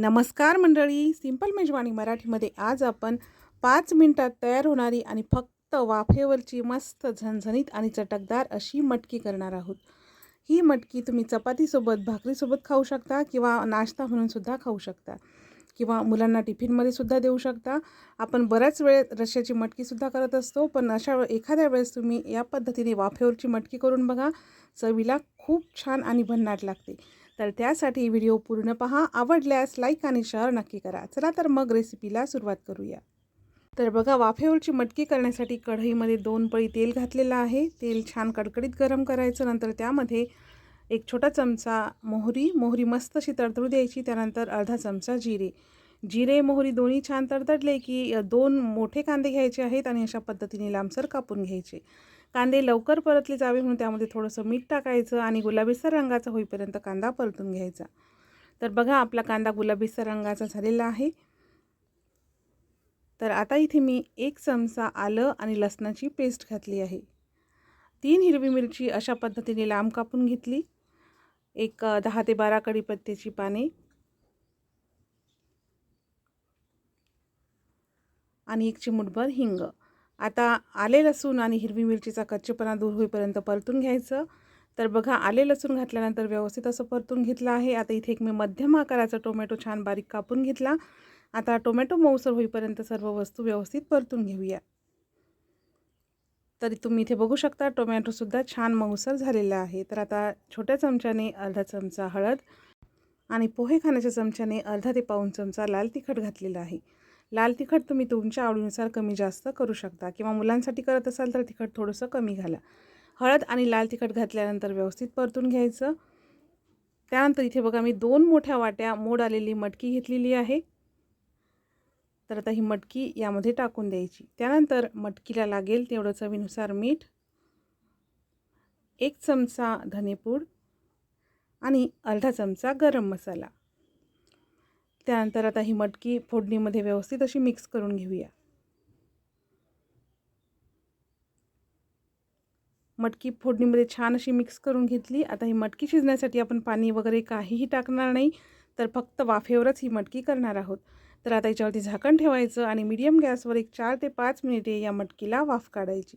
नमस्कार मंडळी सिंपल मेजवानी मराठीमध्ये आज आपण पाच मिनटात तयार होणारी आणि फक्त वाफेवरची मस्त झणझणीत आणि चटकदार अशी मटकी करणार आहोत. ही मटकी तुम्ही चपातीसोबत भाकरीसोबत खाऊ शकता किंवा नाश्ता म्हणूनसुद्धा खाऊ शकता किंवा मुलांना टिफिनमध्ये सुद्धा देऊ शकता. आपण बऱ्याच वेळ रश्याची मटकीसुद्धा करत असतो पण अशा एखाद्या वेळेस तुम्ही या पद्धतीने वाफेवरची मटकी करून बघा चवीला खूप छान आणि भन्नाट लागते. तर त्यासाठी व्हिडिओ पूर्ण पहा. आवडल्यास लाईक आणि शेअर नक्की करा. चला तर मग रेसिपीला सुरुवात करूया. तर बघा वाफेवरची मटकी करण्यासाठी कढईमध्ये दोन पळी तेल घातलेलं आहे. तेल छान कडकडीत गरम करायचं. नंतर त्यामध्ये एक छोटा चमचा मोहरी. मोहरी मस्त अशी तडतडू द्यायची. त्यानंतर अर्धा चमचा जिरे. जिरे मोहरी दोन्ही छान तडतडले की दोन मोठे कांदे घ्यायचे आहेत आणि अशा पद्धतीने लांबसर कापून घ्यायचे. कांदे लवकर परतले जावे म्हणून त्यामध्ये थोडंसं मीठ टाकायचं आणि गुलाबीसर रंगाचा होईपर्यंत कांदा परतून घ्यायचा. तर बघा आपला कांदा गुलाबीसर रंगाचा झालेला आहे. तर आता इथे मी एक चमचा आलं आणि लसणाची पेस्ट घातली आहे. तीन हिरवी मिरची अशा पद्धतीने लांब कापून घेतली. एक दहा ते बारा कडीपत्त्याची पाने. आणि एक चिमूटभर हिंग. आता आले लसूण आणि हिरवी मिरचीचा कच्चेपणा दूर होईपर्यंत परतून घ्यायचं. तर बघा आले लसूण घातल्यानंतर व्यवस्थित असं परतून घेतलं आहे. आता इथे एक मी मध्यम आकाराचा टोमॅटो छान बारीक कापून घेतला. आता टोमॅटो मऊसर होईपर्यंत सर्व वस्तू व्यवस्थित परतून घेऊया. तरी तुम्ही इथे बघू शकता टोमॅटोसुद्धा छान मऊसर झालेला आहे. तर आता छोट्या चमच्याने अर्धा चमचा हळद आणि पोहे खाण्याच्या चमच्याने अर्धा ते पाऊन चमचा लाल तिखट घातलेला आहे. लाल तिखट तुम्ही तुमच्या आवडीनुसार कमी जास्त करू शकता. किंवा मुलांसाठी करत असाल तर तिखट थोडंसं कमी घाला. हळद आणि लाल तिखट घातल्यानंतर व्यवस्थित परतून घ्यायचं. त्यानंतर इथे बघा मी दोन मोठ्या वाट्या मोड आलेली मटकी घेतलेली आहे. तर आता ही मटकी यामध्ये टाकून द्यायची. त्यानंतर मटकीला लागेल तेवढं चवीनुसार मीठ एक चमचा धनेपूड आणि अर्धा चमचा गरम मसाला. त्यानंतर आता ही मटकी फोडणीमध्ये व्यवस्थित अशी मिक्स करून घेऊया. मटकी फोडणीमध्ये छान अशी मिक्स करून घेतली. आता ही मटकी शिजण्यासाठी आपण पाणी वगैरे काहीही टाकणार नाही तर फक्त वाफेवरच ही मटकी करणार आहोत. तर आता याच्यावरती झाकण ठेवायचं आणि मीडियम गॅसवर एक चार ते पाच मिनिटे या मटकीला वाफ काढायची.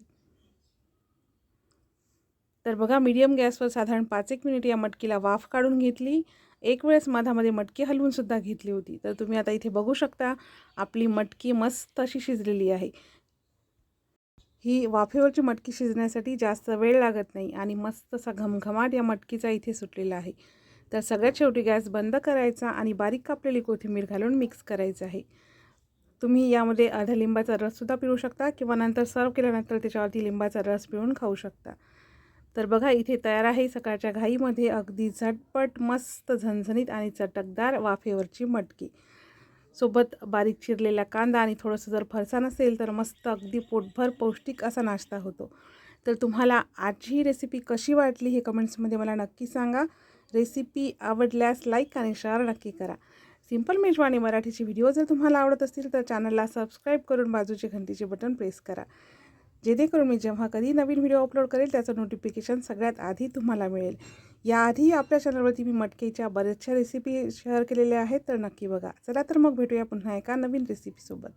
तर बघा मीडियम गॅसवर साधारण पाच एक मिनिट या मटकीला वाफ काढून घेतली. एक वेळेस माझ्यामध्ये मटकी हलवूनसुद्धा घेतली होती. तर तुम्ही आता इथे बघू शकता आपली मटकी मस्त अशी शिजलेली आहे. ही वाफेवरची मटकी शिजण्यासाठी जास्त वेळ लागत नाही आणि मस्त असा घमघमाट या मटकीचा इथे सुटलेला आहे. तर सगळ्यात शेवटी गॅस बंद करायचा आणि बारीक कापलेली कोथिंबीर घालून मिक्स करायचं आहे. तुम्ही यामध्ये अर्धा लिंबाचा रससुद्धा पिळू शकता किंवा नंतर सर्व केल्यानंतर त्याच्यावरती लिंबाचा रस पिळून खाऊ शकता. तर बघा इथे तयार आहे सकाळच्या घाईमध्ये अगदी झटपट मस्त झणझणीत आणि चटकदार वाफेवरची मटकी. सोबत बारीक चिरलेला कांदा आणि थोडंसं जर फरसाण असेल तर मस्त अगदी पोटभर पौष्टिक असा नाश्ता होतो. तर तुम्हाला आजची ही रेसिपी कशी वाटली हे कमेंट्समध्ये मला नक्की सांगा. रेसिपी आवडल्यास लाईक आणि शेअर नक्की करा. सिंपल मेजवानी मराठीची व्हिडिओ जर तुम्हाला आवडत असतील तर चॅनलला सबस्क्राईब करून बाजूचे घंटीचे बटन प्रेस करा. जेणेकरून मी जेव्हा कधी नवीन व्हिडिओ अपलोड करेल त्याचं नोटिफिकेशन सगळ्यात आधी तुम्हाला मिळेल. याआधी आपल्या चॅनलवरती मी मटकेच्या बऱ्याचशा रेसिपी शेअर केलेल्या आहेत तर नक्की बघा. चला तर मग भेटूया पुन्हा एका नवीन रेसिपीसोबत